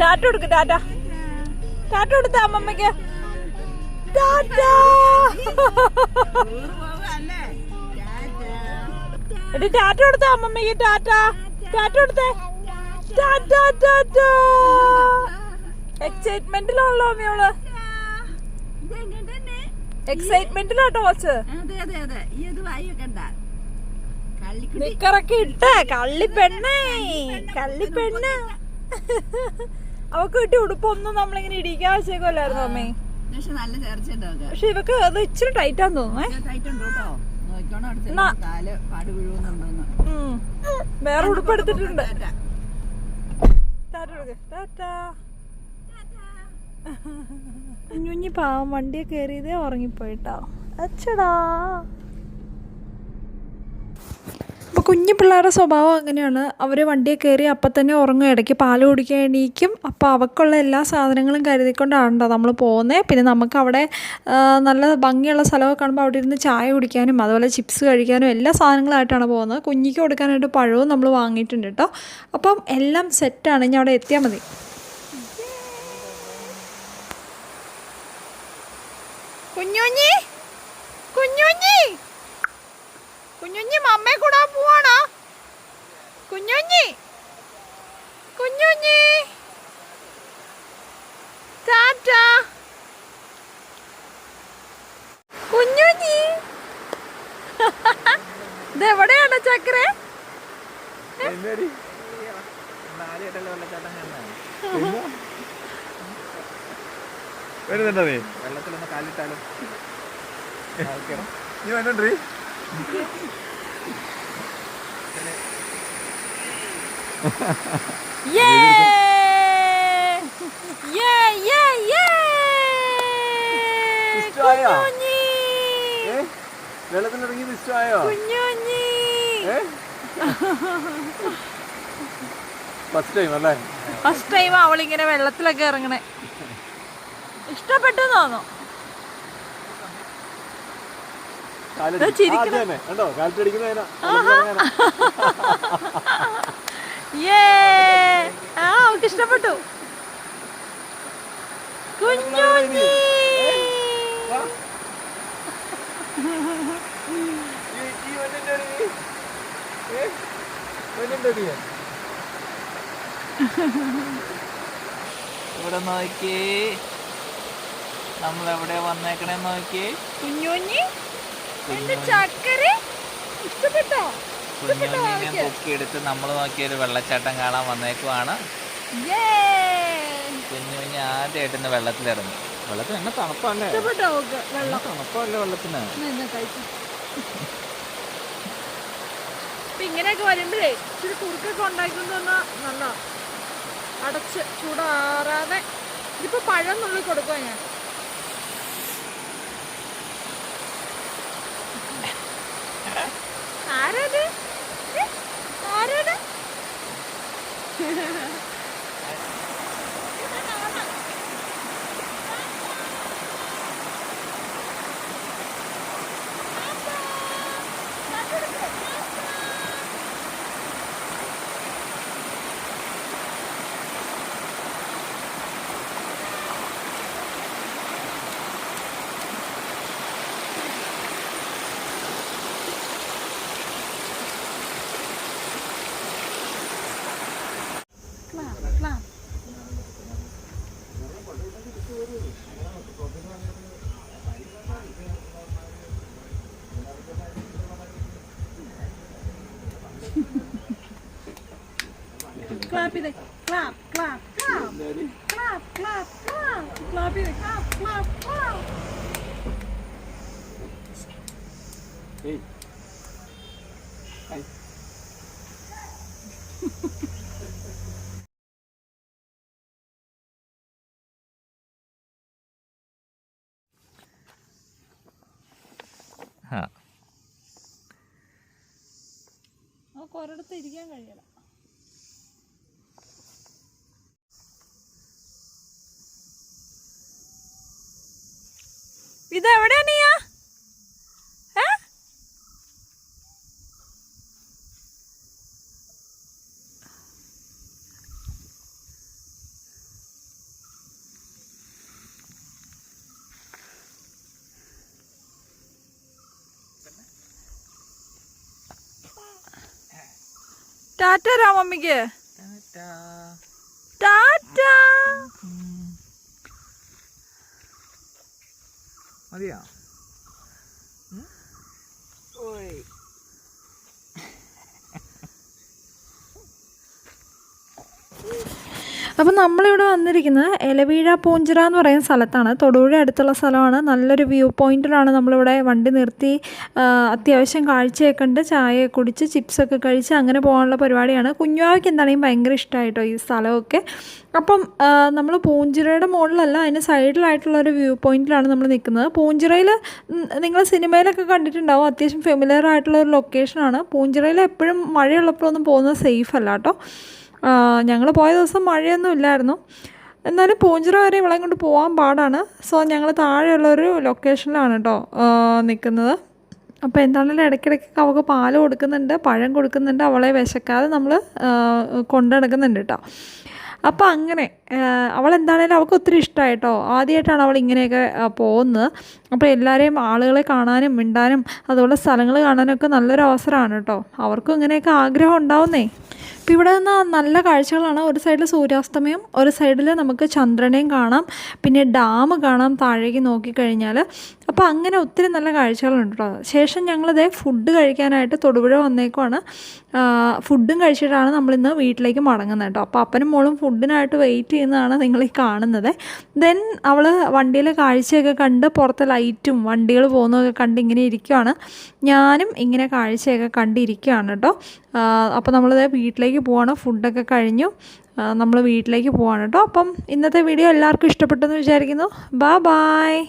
ടാറ്റ കൊടുക്ക് ടാറ്റ. ടാറ്റ കൊടുത്ത അമ്മമ്മക്ക് ടാറ്റ. എടി ടാറ്റ കൊടുത്ത അമ്മമ്മക്ക് ടാറ്റ. ടാറ്റ കൊടുത്തേ. ടാറ്റ ടാറ്റ. എക്സൈറ്റ്മെന്റിലാണല്ലോ അമ്മയോൾ എക്സൈറ്റ്മെന്റിലാട്ടോ കള്ളിക്കുട്ടി. നിക്കറൊക്കെ ഇട്ടേ. കള്ളിപ്പെണ്ണേ. കള്ളിപ്പെണ്ണ്. അവക്ക് കിട്ടിയ ഉടുപ്പൊന്നും നമ്മളിങ്ങനെ ഇടിക്കാൻ വെച്ചേക്കല്ലായിരുന്നു അമ്മേ. പക്ഷെ നല്ല ചേർച്ച ഉണ്ടാവുക പക്ഷെ ഇവക്ക് അത് ഇച്ചിരി തോന്നുന്നേ. ടൈറ്റ് ആന്ന് വീഴുന്നുണ്ടോന്ന്. വേറെ ഉടുപ്പ് എടുത്തിട്ടുണ്ട്. കുഞ്ഞുഞ്ഞി പാവം വണ്ടിയെ കയറിയതേ ഉറങ്ങിപ്പോയിട്ടോ അച്ചടാ. കുഞ്ഞു പിള്ളേരുടെ സ്വഭാവം അങ്ങനെയാണ്. അവർ വണ്ടിയിൽ കയറി അപ്പം തന്നെ ഉറങ്ങും. ഇടയ്ക്ക് പാൽ കുടിക്കാൻ എണീക്കും. അപ്പോൾ അവക്കുള്ള എല്ലാ സാധനങ്ങളും കരുതിക്കൊണ്ടാണ് നമ്മൾ പോകുന്നത് പിന്നെ നമുക്ക് അവിടെ നല്ല ഭംഗിയുള്ള സ്ഥലമൊക്കെ കാണുമ്പോൾ അവിടെ ഇരുന്ന് ചായ കുടിക്കാനും അതുപോലെ ചിപ്സ് കഴിക്കാനും എല്ലാ സാധനങ്ങളായിട്ടാണ് പോകുന്നത്. കുഞ്ഞിക്ക് കൊടുക്കാനായിട്ട് പഴവും നമ്മൾ വാങ്ങിയിട്ടുണ്ട് കേട്ടോ. അപ്പം എല്ലാം സെറ്റാണ്. ഇനി അവിടെ എത്തിയാൽ മതി. കുഞ്ഞുഞ്ഞി കുഞ്ഞുഞ്ഞി കുഞ്ഞുഞ്ഞി മമ്മയെ കൂടാ പോവാണോ? കുഞ്ഞുഞ്ഞി കുഞ്ഞുഞ്ഞി. ടാറ്റ. കുഞ്ഞുഞ്ഞി. ഇതെവിടെയാണ് ചക്കരെ? വരുന്നുണ്ടോ നീ? വെള്ളത്തിലൊന്ന് കാലിട്ടാലും? നീ വന്നോണ്ടീ യേ ഇഷ്ടമായോ? ഫസ്റ്റ് ടൈം അല്ലേ? ഫസ്റ്റ് ടൈം അവളിങ്ങനെ വെള്ളത്തിലൊക്കെ ഇറങ്ങണേ. ഇഷ്ടപ്പെട്ടു തോന്നുന്നു. അവൾക്ക് ഇഷ്ടപ്പെട്ടു. കുഞ്ഞുഞ്ഞി ഇവിടെ നോക്കി നമ്മൾ എവിടെ വന്നേക്കണേ നോക്കി കുഞ്ഞുഞ്ഞി എന്റെ ചക്കര? ഇഷ്ടപ്പെട്ടോ? കുഞ്ഞുണ്ണിനെ പൊക്കിയെടുത്ത് നമ്മൾ നോക്കിയൊരു വെള്ളച്ചാട്ടം കാണാൻ വന്നേക്കുവാണ്. കുഞ്ഞുഞ്ഞി ആദ്യമായിട്ട് ഇന്ന് വെള്ളത്തിലിറങ്ങി. വെള്ളത്തിൽ എന്നെ തണുപ്പല്ലേ? തണുപ്പല്ലേ വെള്ളത്തിന്? ഇങ്ങനെയൊക്കെ വരുമ്പോഴേ ഇച്ചിരി കുറുക്കൊക്കെ ഉണ്ടാക്കിക്കൊണ്ട് നല്ല അടച്ച് ചൂടാറാതെ. ഇതിപ്പോ പഴം നുള്ളി കൊടുക്കുക ഞാൻ. Claro, claro. clap it, clap, clap, clap, clap, clap, clap, clap it, clap, clap, clap. നമുക്ക് ഒരിടത്ത് ഇരിക്കാൻ കഴിയല ഇതെവിടെയാ ടാറ്റ രാമമ്മിക്ക് ടാറ്റ. മതിയോ? അപ്പം നമ്മളിവിടെ വന്നിരിക്കുന്നത് എലവീഴ പൂഞ്ചിറ എന്ന് പറയുന്ന സ്ഥലത്താണ്. തൊടുപുഴ അടുത്തുള്ള സ്ഥലമാണ്. നല്ലൊരു വ്യൂ പോയിന്റിലാണ് നമ്മളിവിടെ വണ്ടി നിർത്തി അത്യാവശ്യം കാഴ്ചയൊക്കെ ഉണ്ട്. ചായ കുടിച്ച് ചിപ്സൊക്കെ കഴിച്ച് അങ്ങനെ പോകാനുള്ള പരിപാടിയാണ്. കുഞ്ഞുവാവയ്ക്ക് എന്താണെങ്കിലും ഭയങ്കര ഇഷ്ടമായിട്ടോ ഈ സ്ഥലമൊക്കെ? അപ്പം നമ്മൾ പൂഞ്ചിറയുടെ മുകളിലല്ല അതിന് സൈഡിലായിട്ടുള്ള ഒരു വ്യൂ പോയിന്റിലാണ് നമ്മൾ നിൽക്കുന്നത്. പൂഞ്ചിറയിൽ നിങ്ങൾ സിനിമയിലൊക്കെ കണ്ടിട്ടുണ്ടാവും. അത്യാവശ്യം ഫെമിലിയർ ആയിട്ടുള്ള ഒരു ലൊക്കേഷനാണ് പൂഞ്ചിറയിൽ എപ്പോഴും മഴയുള്ളപ്പോഴൊന്നും പോകുന്നത് സേഫ് അല്ല കേട്ടോ. ഞങ്ങൾ പോയ ദിവസം മഴയൊന്നും ഇല്ലായിരുന്നു. എന്നാലും പൂഞ്ചിറ വരെ ഇവളെ കൊണ്ട് പോകാൻ പാടാണ്. സോ ഞങ്ങൾ താഴെയുള്ളൊരു ലൊക്കേഷനിലാണ് കേട്ടോ നിൽക്കുന്നത് അപ്പോൾ എന്താണെങ്കിലും ഇടയ്ക്കിടയ്ക്ക് അവൾക്ക് പാൽ കൊടുക്കുന്നുണ്ട് പഴം കൊടുക്കുന്നുണ്ട് അവളെ വിശക്കാതെ നമ്മൾ കൊണ്ടു നടക്കുന്നുണ്ട് കേട്ടോ അപ്പോൾ അങ്ങനെ അവൾ എന്താണേലും അവൾക്ക് ഒത്തിരി ഇഷ്ടമായിട്ടോ ആദ്യമായിട്ടാണ് അവൾ ഇങ്ങനെയൊക്കെ പോകുന്നത്. അപ്പോൾ എല്ലാവരെയും ആളുകളെ കാണാനും മിണ്ടാനും അതുപോലെ സ്ഥലങ്ങൾ കാണാനൊക്കെ നല്ലൊരു അവസരമാണ് കേട്ടോ. അവർക്കും ഇങ്ങനെയൊക്കെ ആഗ്രഹം ഉണ്ടാവുന്നേ. അപ്പോൾ ഇവിടെ നിന്ന് നല്ല കാഴ്ചകളാണ്. ഒരു സൈഡിൽ സൂര്യാസ്തമയം ഒരു സൈഡിൽ നമുക്ക് ചന്ദ്രനെയും കാണാം. പിന്നെ ഡാം കാണാം താഴേക്ക് നോക്കിക്കഴിഞ്ഞാൽ അപ്പോൾ അങ്ങനെ ഒത്തിരി നല്ല കാഴ്ചകളുണ്ട് കേട്ടോ. ശേഷം ഞങ്ങളിതേ ഫുഡ് കഴിക്കാനായിട്ട് തൊടുപുഴ വന്നേക്കുവാണ്. ഫുഡും കഴിച്ചിട്ടാണ് നമ്മളിന്ന് വീട്ടിലേക്ക് മടങ്ങുന്നത് കേട്ടോ. അപ്പോൾ അപ്പനും മോളും ഫുഡിനായിട്ട് വെയിറ്റ് ചെയ്യുന്നതാണ് നിങ്ങൾ ഈ കാണുന്നത്. ദെൻ അവൾ വണ്ടിയിലെ കാഴ്ചയൊക്കെ കണ്ട് പുറത്തെ ലൈറ്റും വണ്ടികൾ പോകുന്നതൊക്കെ കണ്ട് ഇങ്ങനെ ഇരിക്കുകയാണ് ഞാനും ഇങ്ങനെ കാഴ്ചയൊക്കെ കണ്ടിരിക്കുകയാണ് കേട്ടോ. അപ്പോൾ നമ്മളിത് വീട്ടിലേക്ക് പോവാണ്. ഫുഡൊക്കെ കഴിഞ്ഞു. നമ്മൾ വീട്ടിലേക്ക് പോവാണ് കേട്ടോ. അപ്പം ഇന്നത്തെ വീഡിയോ എല്ലാവർക്കും ഇഷ്ടപ്പെട്ടെന്ന് വിചാരിക്കുന്നു. ബാ ബായ്